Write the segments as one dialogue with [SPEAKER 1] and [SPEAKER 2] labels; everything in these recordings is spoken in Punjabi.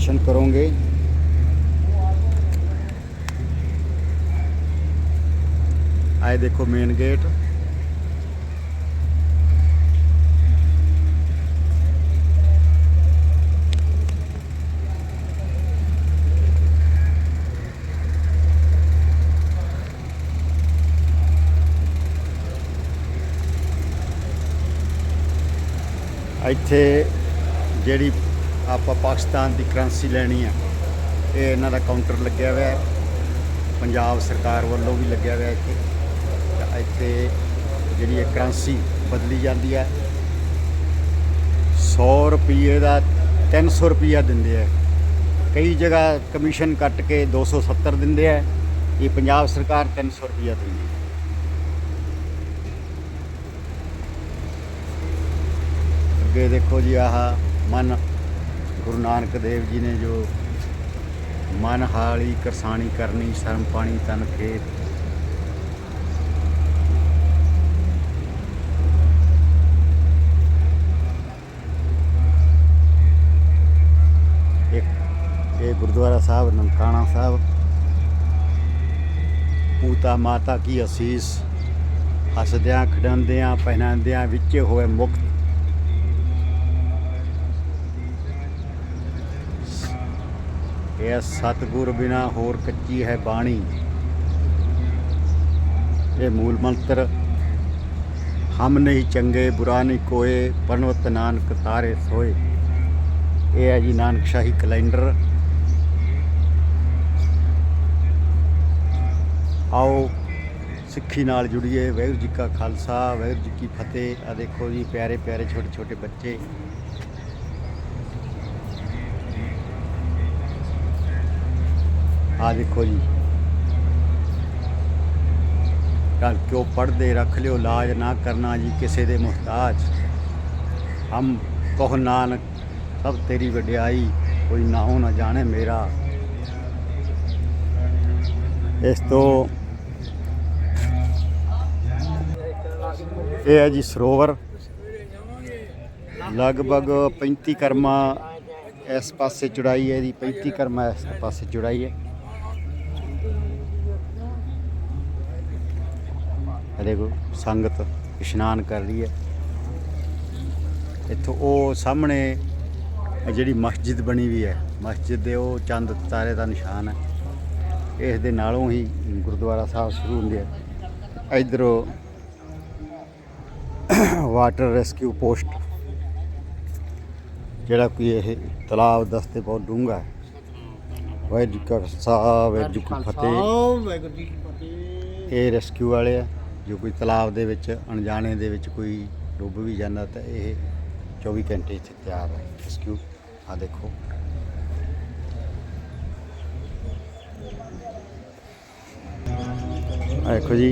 [SPEAKER 1] ਦਰਸ਼ਨ ਕਰੋਗੇ। ਆਏ ਦੇਖੋ ਮੇਨ ਗੇਟ ਇੱਥੇ ਜਿਹੜੀ ਆਪਾਂ ਪਾਕਿਸਤਾਨ ਦੀ ਕਰੰਸੀ ਲੈਣੀ ਆ। ਇਹ ਇਹਨਾਂ ਦਾ ਕਾਊਂਟਰ ਲੱਗਿਆ ਹੋਇਆ ਹੈ। ਪੰਜਾਬ ਸਰਕਾਰ ਵੱਲੋਂ ਵੀ ਲੱਗਿਆ ਹੋਇਆ ਇੱਥੇ। ਤਾਂ ਇੱਥੇ ਜਿਹੜੀ ਇਹ ਕਰੰਸੀ ਬਦਲੀ ਜਾਂਦੀ ਹੈ। 100 ਰੁਪਏ ਦਾ 300 ਰੁਪਿਆ ਦਿੰਦੇ ਆ। ਕਈ ਜਗ੍ਹਾ ਕਮਿਸ਼ਨ ਕੱਟ ਕੇ 270 ਦਿੰਦੇ ਆ। ਇਹ ਪੰਜਾਬ ਸਰਕਾਰ 300 ਰੁਪਿਆ ਦਿੰਦੀ ਹੈ। ਅੱਗੇ ਦੇਖੋ ਜੀ ਆਹ ਮਨ ਗੁਰੂ ਨਾਨਕ ਦੇਵ ਜੀ ਨੇ ਜੋ ਮਨ ਹਾਲੀ ਕਰਸਾਣੀ ਕਰਨੀ, ਸ਼ਰਮ ਪਾਣੀ ਤਨ ਖੇਤ। ਇਹ ਗੁਰਦੁਆਰਾ ਸਾਹਿਬ, ਨਨਕਾਣਾ ਸਾਹਿਬ। ਪੂਤਾ ਮਾਤਾ ਕੀ ਅਸੀਸ। ਹੱਸਦਿਆਂ ਖਿਡਾਉਂਦਿਆਂ ਪਹਿਨਾਉਂਦਿਆਂ ਵਿੱਚ ਹੋਏ ਮੁਕਤ ਇਹ ਸਤਿਗੁਰ ਬਿਨਾ ਹੋਰ ਕੱਚੀ ਹੈ ਬਾਣੀ। ਇਹ ਮੂਲ ਮੰਤਰ, ਹਮ ਨਹੀਂ ਚੰਗੇ, ਬੁਰਾ ਨਹੀਂ ਕੋਏ ਪਰਨਵਤ ਨਾਨਕ ਤਾਰੇ ਸੋਏ। ਇਹ ਹੈ ਜੀ ਨਾਨਕ ਸ਼ਾਹੀ ਕੈਲੰਡਰ। ਆਓ ਸਿੱਖੀ ਨਾਲ ਜੁੜੀਏ। ਵਾਹਿਗੁਰੂ ਜੀ ਕਾ ਖਾਲਸਾ, ਵਾਹਿਗੁਰੂ ਜੀ ਕੀ ਫਤਿਹ। ਆ ਦੇਖੋ ਜੀ, ਪਿਆਰੇ ਪਿਆਰੇ ਛੋਟੇ ਛੋਟੇ ਬੱਚੇ। ਆ ਦੇਖੋ ਜੀ। ਕੱਲ ਕਿਉਂ ਪੜਦੇ ਰੱਖ ਲਿਓ ਲਾਜ ਨਾ ਕਰਨਾ ਜੀ ਕਿਸੇ ਦੇ ਮੁਹਤਾਜ। ਹਮ ਕਹੋ ਨਾਨਕ, ਸਭ ਤੇਰੀ ਵਡਿਆਈ, ਕੋਈ ਨਾ ਹੋ ਨਾ ਜਾਣੇ ਮੇਰਾ। ਇਸ ਤੋਂ ਇਹ ਹੈ ਜੀ ਸਰੋਵਰ। ਲਗਭਗ 35 ਕਰਮਾ ਇਸ ਪਾਸੇ ਚੜਾਈ ਹੈ ਦੀ 35 ਕਰਮਾ ਇਸ ਪਾਸੇ ਚੜਾਈ ਹੈ। ਇਹ ਦੇਖੋ ਸੰਗਤ ਇਸ਼ਨਾਨ ਕਰ ਰਹੀ ਹੈ। ਇੱਥੋਂ ਉਹ ਸਾਹਮਣੇ ਜਿਹੜੀ ਮਸਜਿਦ ਬਣੀ ਵੀ ਹੈ ਮਸਜਿਦ ਦੇ ਉਹ ਚੰਦ ਤਾਰੇ ਦਾ ਨਿਸ਼ਾਨ ਹੈ। ਇਸ ਦੇ ਨਾਲੋਂ ਹੀ ਗੁਰਦੁਆਰਾ ਸਾਹਿਬ ਸ਼ੁਰੂ ਹੁੰਦੇ ਆ। ਇਧਰੋਂ ਵਾਟਰ ਰੈਸਕਿਊ ਪੋਸਟ ਜਿਹੜਾ ਕਿ ਇਹ ਤਲਾਬ ਦਸਤੇ ਬਹੁਤ ਡੂੰਘਾ ਹੈ। ਵਾਹਿਗੁਰੂ ਕਾ ਖਾਲਸਾ ਵਾਹਿਗੁਰੂ ਕੀ
[SPEAKER 2] ਕੀ ਫਤਿਹ।
[SPEAKER 1] ਇਹ ਰੈਸਕਿਊ ਵਾਲੇ ਆ। ਜੋ ਕੋਈ ਤਲਾਬ ਦੇ ਵਿੱਚ, ਅਣਜਾਣੇ ਦੇ ਵਿੱਚ ਕੋਈ ਡੁੱਬ ਵੀ ਜਾਂਦਾ ਤਾਂ ਇਹ 24 ਘੰਟੇ ਇੱਥੇ ਤਿਆਰ ਹੈ। ਰੈਸਕਿਊ ਆ ਦੇਖੋ। ਦੇਖੋ ਜੀ,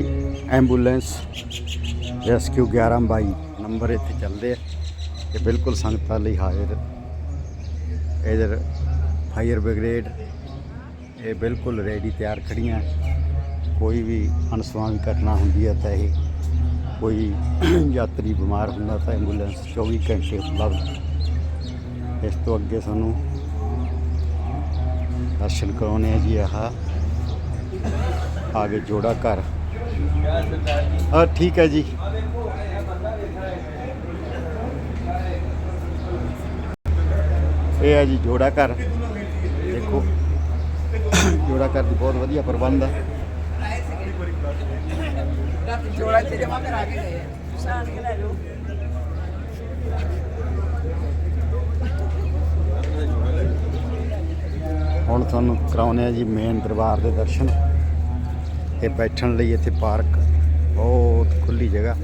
[SPEAKER 1] ਐਂਬੂਲੈਂਸ ਰੈਸਕਿਊ 1122 ਨੰਬਰ ਇੱਥੇ ਚੱਲਦੇ ਆ। ਇਹ ਬਿਲਕੁਲ ਸੰਗਤਾਂ ਲਈ ਹਾਜ਼ਰ। ਇਧਰ ਫਾਇਰ ਬ੍ਰਿਗੇਡ, ਇਹ ਬਿਲਕੁਲ ਰੈਡੀ ਤਿਆਰ ਖੜੀਆਂ ਕੋਈ ਵੀ ਅਨਸਵਾਮੀ ਘਟਨਾ ਹੁੰਦੀ ਹੈ ਤਾਂ ਇਹ ਕੋਈ ਯਾਤਰੀ ਬਿਮਾਰ ਹੁੰਦਾ ਤਾਂ ਐਂਬੂਲੈਂਸ 24 ਘੰਟੇ ਉਪਲਬਧ। ਇਸ ਤੋਂ ਅੱਗੇ ਸਾਨੂੰ ਦਰਸ਼ਨ ਕਰਾਉਣੇ ਆ ਜੀ ਆਹ। ਆਗੇ ਜੋੜਾ ਘਰ। ਆ ਠੀਕ ਹੈ ਜੀ। ਇਹ ਹੈ ਜੀ ਜੋੜਾ ਘਰ। ਦੇਖੋ। ਜੋੜਾ ਘਰ ਦੀ ਬਹੁਤ ਵਧੀਆ ਪ੍ਰਬੰਧ ਹੈ। ਹੁਣ ਤੁਹਾਨੂੰ ਕਰਾਉਣੇ ਆ ਜੀ ਮੇਨ ਦਰਬਾਰ ਦੇ ਦਰਸ਼ਨ। ਇਹ ਬੈਠਣ ਲਈ ਇੱਥੇ ਪਾਰਕ ਬਹੁਤ ਖੁੱਲੀ ਜਗ੍ਹਾ।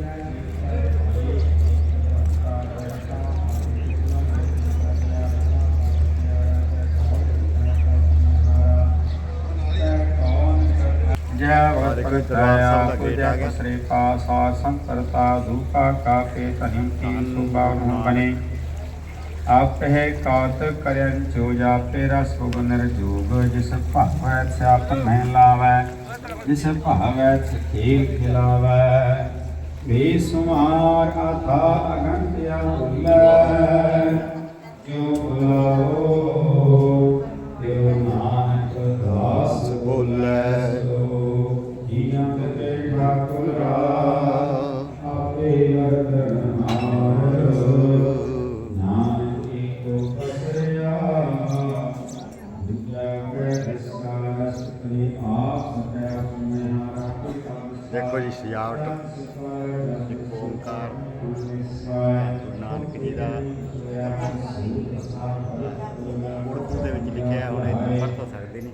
[SPEAKER 3] ਜੈ
[SPEAKER 1] ਆਹ ਦੇਖੋ
[SPEAKER 3] ਭਗਤ
[SPEAKER 1] ਦਰਬਾਰ ਸਾਹਿਬ ਦਾ
[SPEAKER 3] ਦਇਆ
[SPEAKER 1] ਗੇਟ ਆ ਗਿਆ।
[SPEAKER 3] ਸ੍ਰੀ ਪਾਸਾ ਸੰਕਰਤਾ ਧੂਪਾ ਕਾਪੇ ਤਹੀਂ ਕੀ ਸੁਭਾਵ ਬਨੇ ਆਪ ਹੈ ਕਾਤ ਕਰਨ ਜੋ ਜਾਪੇ ਰਸ ਗੁਨਰ ਜੋਗ ਜਿਸ ਭਾਵੈ ਸਿਆਪ ਮਹਿ
[SPEAKER 1] ਦੇਖੋ ਜੀ ਸਜਾਵਟ। ਗੁਰੂ ਨਾਨਕ ਜੀ ਦਾ ਵਿੱਚ ਲਿਖਿਆ ਹੁਣ ਇਹ ਪੜ੍ਹ ਸਕਦੇ ਨੇ।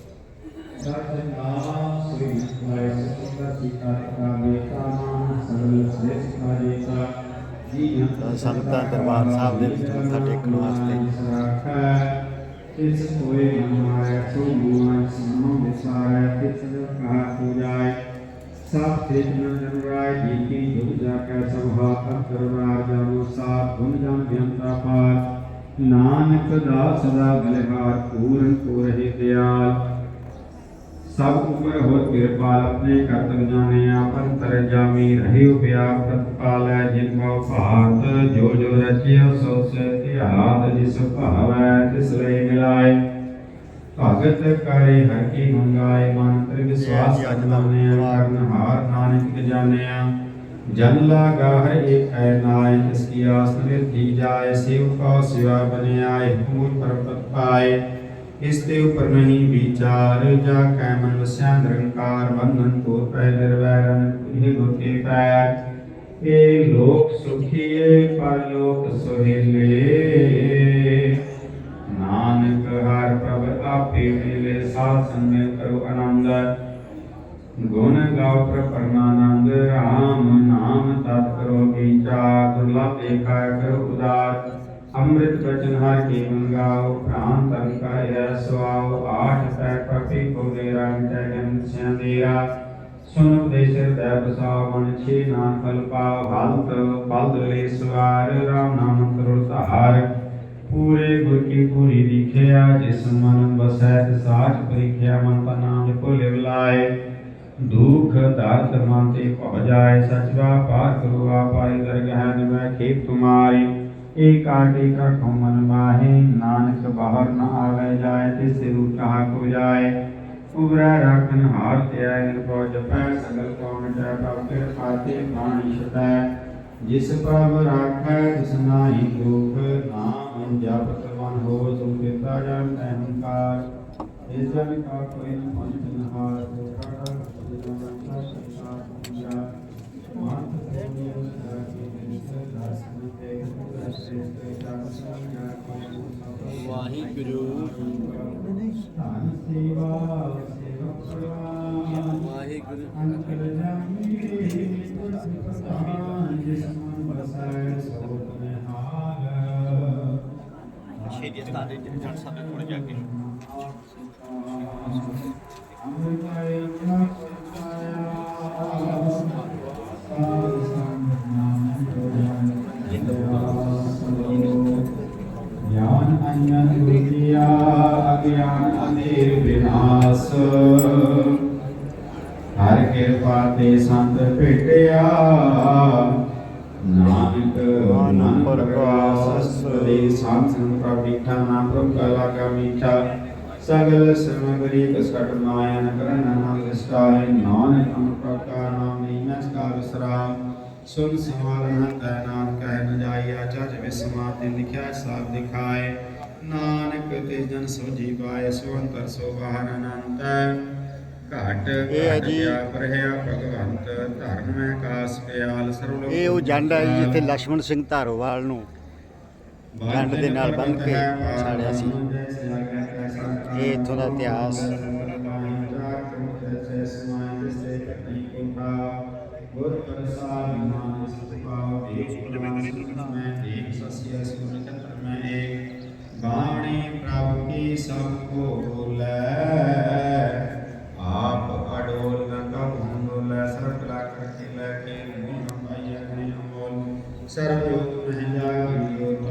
[SPEAKER 1] ਸਤਨਾਮ ਸੰਤਾਂ ਦਰਬਾਰ ਸਾਹਿਬ ਦੇ ਵਿੱਚ ਮੱਥਾ ਟੇਕਣ ਵਾਸਤੇ।
[SPEAKER 3] ਇਸ ਹੋਏ ਹਮਾਰੇ ਸੁਭੂਨ ਸਮੋ ਵਿਸਾਰੇ ਕਿਸ ਕਹਾ ਪੂਜਾਏ ਸਭ ਤ੍ਰਿਸ਼ਨ ਜਨਰਾਇ ਜੀ ਕੀ ਜੁਗ ਜਾ ਕੇ ਸਭ ਹਾਥ ਕਰਵਾਰ ਜਾਨੋ ਸਾਥ ਗੁਣ ਜਨ ਬਿਅੰਤਾ ਪਾਰ ਨਾਨਕ ਦਾਸ ਸਦਾ ਬਲਿਹਾਰ ਪੂਰਨ ਪੂਰਹਿ ਦਿਆਲ ਸਭ ਉਪਰ ਹੋ ਕਿਰਪਾਲ ਆਪਣੇ ਕਰਤਵ ਜਾਣੇ ਆਪਨ ਤਰ ਜਾਮੀ ਰਹਿ ਉਪਿਆਰ ਤਤਪਾਲੈ ਜਿਨ ਮੋ ਭਾਰਤ ਜੋ ਜੋ ਰਚਿਓ ਸੋ ਸੇ ਧਿਆਤ ਜਿਸ ਭਾਵੈ ਤਿਸ ਲਈ ਮਿਲਾਏ। ਭਗਤ ਕਰੇ ਹਰ ਕੀ ਮੰਗਾਏ ਮਨ ਤ੍ਰਿ ਵਿਸਵਾਸ
[SPEAKER 1] ਦਾ
[SPEAKER 3] ਕਰਨਾਨਿਆ ਕਰਨ ਹਾਰ ਨਾਨਕ ਜਾਣਿਆ। ਜਨ ਲਾਗਾ ਹਰ ਏਕ ਹੈ ਨਾਇ ਤਿਸ ਕੀ ਆਸ ਨਿਰਤੀ ਜਾਏ ਸਿਵ ਕੋ ਸਿਵਾ ਬਨਿਆਏ ਪੂਰ ਪਰਪਤ ਪਾਏ। ਇਸ ਤੇ ਉਪਰ ਨਹੀਂ ਵਿਚਾਰ ਜਾ ਕੈ ਮਨ ਵਸਿਆ ਨਿਰੰਕਾਰ ਬੰਧਨ ਕੋ ਪੈ ਨਿਰਵੈਰਨ ਇਹ ਗੁਰ ਕੇ ਪੈ ਇਹ ਲੋਕ ਸੁਖੀਏ, ਪਰਲੋਕ ਸੁਹੇਲੇ। ਨਾਨਕ ਹਰ ਪ੍ਰਭ ਆਪੇ ਮਿਲੇ, ਸਾਧ ਸੰਗਤ ਕਰੋ ਆਨੰਦ। ਗੁਣ ਗਾਉ ਪ੍ਰ ਪਰਮਾਨੰਦ, ਰਾਮ ਨਾਮ ਤਤ ਕਰੋ ਵਿਚਾਰ ਦੁਰਲਭ ਏਕਾ ਕਰੋ ਉਦਾਰ। ਅੰਮ੍ਰਿਤ ਵਚਨ ਹਰ ਕੀ ਮੰਗਾਓ, ਪ੍ਰਾਨ ਤਨ ਕਾ ਇਹ ਸੁਆਓ। ਆਠ ਪੈ ਪਪੀ ਕੋ ਦੇ ਰੰਗ ਤੈ ਗੰਨ ਸੰਦੇਰਾ ਸੁਨ ਉਪਦੇਸ਼ ਹਿਰਦੈ ਬਸਾਓ ਛੇ ਨਾਮ ਫਲ ਪਾਓ ਬਲਦ ਲੈ ਸਵਾਰ, ਰਾਮ ਨਾਮ ਕਰੁ ਸਹਾਰ ਪੂਰੇ ਗੁਰ ਕੀ ਪੂਰੀ ਦਿਖਿਆ ਜਿਸ ਮਨ ਬਸੈ ਸਾਚ ਪਰਿਖਿਆ ਮਨ ਤਾ ਨਾਮ ਜਪੋ ਲਿਵ ਲਾਏ। ਦੁਖ ਦਰਦ ਮਨ ਤੇ ਭਵ ਜਾਏ, ਸਚਵਾ ਪਾਰ ਕਰੋ ਆਪਾਈ ਦਰਗਹਿ ਨਿਵੈ ਖੇਪ ਤੁਮਾਰੀ। ਏਕ ਆਟੇ ਕਾ ਮਨ ਮਾਹੇ, ਨਾਨਕ ਬਾਹਰ ਨ ਆਵੇ ਜਾਏ ਤਿਸ ਰੂਪ ਕਹਾ ਕੋ ਜਾਏ। ਉਬਰੈ ਰਾਖਨ ਹਾਰ ਤੇ ਆਏ ਨਿਰਭਉ ਜਪੈ, ਸਗਲ ਕੌਣ ਜੈ ਪ੍ਰਭ ਕਿਰਪਾ ਤੇ ਬਾਣੀ ਛਟੈ ਜਿਸ ਪ੍ਰਭ ਰਾਖੈ, ਤਿਸ ਨਾਹੀ ਦੁਖ, ਨਾਮ ਜਪਤ ਮਨ ਹੋ, ਤੁਮ ਕਿਰਪਾ ਜਨ ਅਹੰਕਾਰ ਇਸ ਜਨ ਕਾ ਕੋਈ ਨ ਪੰਚ ਨਹਾਰ ਦੁਖਾ ਕਾ
[SPEAKER 1] ਵਾਹਿਗੁਰੂ
[SPEAKER 3] ਧਨ ਸੇਵਾ ਸੇਵਕ ਸੇਵਾ
[SPEAKER 1] ਵਾਹਿਗੁਰੂ
[SPEAKER 3] ਅੰਕਲ ਜਾਮੀ ਜਿਸ ਮਨ ਬਸੈ ਸੋ ਤਨੇ ਹਾਲ
[SPEAKER 1] ਸ਼ੇਰੀ ਸਤਾਨ ਜਨ ਸਾਹਿਬ ਕੋਲ ਜਾ ਕੇ
[SPEAKER 3] ਅੰਮ੍ਰਿਤਾਇ ਗਿਆਨ ਅੰਜਨ ਅਗਿਆਨ ਅੰਧੇਰ ਵਿਨਾਸ਼। ਹਰ ਕਿਰਪਾ ਤੇ ਸੰਤ ਭੇਟਿਆ। ਨਾਨਕ ਮਨ ਪ੍ਰਗਾਸ ਦੇ ਸੰਤ ਸੰਤ ਪ੍ਰਭਿਠਾ ਨਾਮ ਪ੍ਰਭ ਕਲਾ ਕਾ ਮੀਠਾ। ਸਗਲ ਸਮਗਰੀ ਕਸਕਟ ਮਾਇਨ ਕਰਨ ਨਾਮ ਵਿਸਟਾਏ ਨਾਨਕ ਅਨ ਪ੍ਰਕਾ ਨਾਮ ਨਹੀਂ ਮੈਂ ਵਿਸਰਾਮ ਸੁਨ ਸਮਾਲਨ ਤੈ ਨਾਨਕ ਕਹਿ ਨ ਜਜ ਵਿਸਮਾ ਤੇ ਲਿਖਿਆ ਸਾਬ ਦਿਖਾਏ। ਨਾਨਕ ਤੇ ਜਨ ਸੋਜੀ ਪਾਏ ਸੋ ਅੰਤਰ ਸੋ ਬਾਹਰ ਅਨੰਤ ਘਾਟ
[SPEAKER 1] ਇਹ ਜੀ।
[SPEAKER 3] ਪਰਹਿਆ ਭਗਵੰਤ ਧਰਮ ਆਕਾਸ ਪਿਆਲ ਸਰਵ ਲੋਕ
[SPEAKER 1] ਇਹ ਉਹ ਜੰਡ ਹੈ ਜਿੱਥੇ ਲక్ష్మణ ਸਿੰਘ ਧਾਰੋਵਾਲ ਨੂੰ ਗੰਢ ਦੇ ਨਾਲ ਬੰਨ ਕੇ ਛਾੜਿਆ ਸੀ। ਇਹ ਇਥੋਂ ਦਾ ਇਤਿਹਾਸ। ਬਾਣੀ ਪ੍ਰਭ ਕੀ ਸਭ ਕੋ ਬੋਲੇ। ਆਪ ਅਡੋਲ ਨ ਕਬਹੁ ਡੋਲੇ ਸਰਬ ਲਾ ਕਰਕੇ ਲੈ ਕੇ ਮੂੰਹ ਪਾਈਆ ਨਹੀਂ ਅਮੋਲ ਸਰਬ ਜੋਤ ਮਹਿ ਜਾਗੀ ਜੋਤ